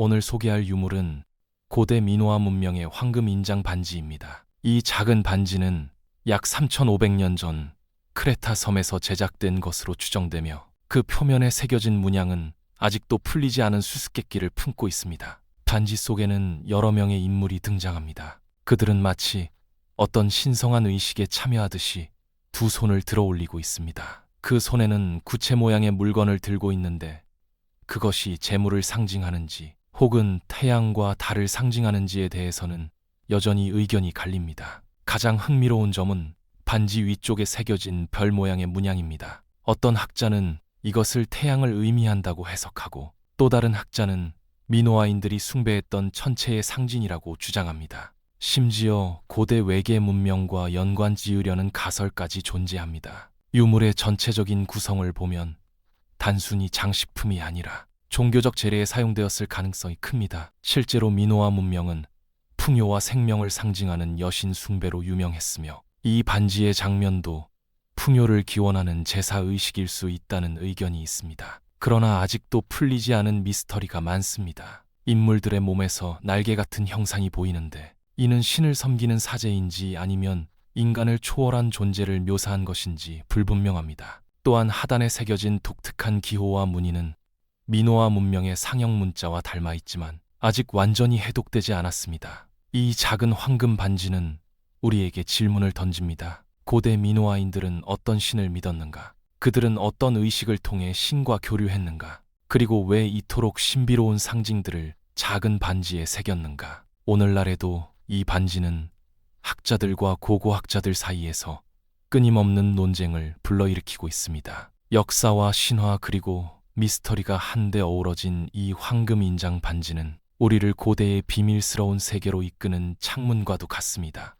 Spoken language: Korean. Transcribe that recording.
오늘 소개할 유물은 고대 민호화 문명의 황금 인장 반지입니다. 이 작은 반지는 약 3,500년 전 크레타 섬에서 제작된 것으로 추정되며 그 표면에 새겨진 문양은 아직도 풀리지 않은 수수께끼를 품고 있습니다. 반지 속에는 여러 명의 인물이 등장합니다. 그들은 마치 어떤 신성한 의식에 참여하듯이 두 손을 들어 올리고 있습니다. 그 손에는 구체 모양의 물건을 들고 있는데 그것이 재물을 상징하는지 혹은 태양과 달을 상징하는지에 대해서는 여전히 의견이 갈립니다. 가장 흥미로운 점은 반지 위쪽에 새겨진 별 모양의 문양입니다. 어떤 학자는 이것을 태양을 의미한다고 해석하고 또 다른 학자는 미노아인들이 숭배했던 천체의 상징이라고 주장합니다. 심지어 고대 외계 문명과 연관 지으려는 가설까지 존재합니다. 유물의 전체적인 구성을 보면 단순히 장식품이 아니라 종교적 재래에 사용되었을 가능성이 큽니다. 실제로 미노아 문명은 풍요와 생명을 상징하는 여신 숭배로 유명했으며 이 반지의 장면도 풍요를 기원하는 제사 의식일 수 있다는 의견이 있습니다. 그러나 아직도 풀리지 않은 미스터리가 많습니다. 인물들의 몸에서 날개 같은 형상이 보이는데 이는 신을 섬기는 사제인지 아니면 인간을 초월한 존재를 묘사한 것인지 불분명합니다. 또한 하단에 새겨진 독특한 기호와 무늬는 민호화 문명의 상형 문자와 닮아 있지만 아직 완전히 해독되지 않았습니다. 이 작은 황금 반지는 우리에게 질문을 던집니다. 고대 민호아인들은 어떤 신을 믿었는가? 그들은 어떤 의식을 통해 신과 교류했는가? 그리고 왜 이토록 신비로운 상징들을 작은 반지에 새겼는가? 오늘날에도 이 반지는 학자들과 고고학자들 사이에서 끊임없는 논쟁을 불러일으키고 있습니다. 역사와 신화 그리고 미스터리가 한데 어우러진 이 황금 인장 반지는 우리를 고대의 비밀스러운 세계로 이끄는 창문과도 같습니다.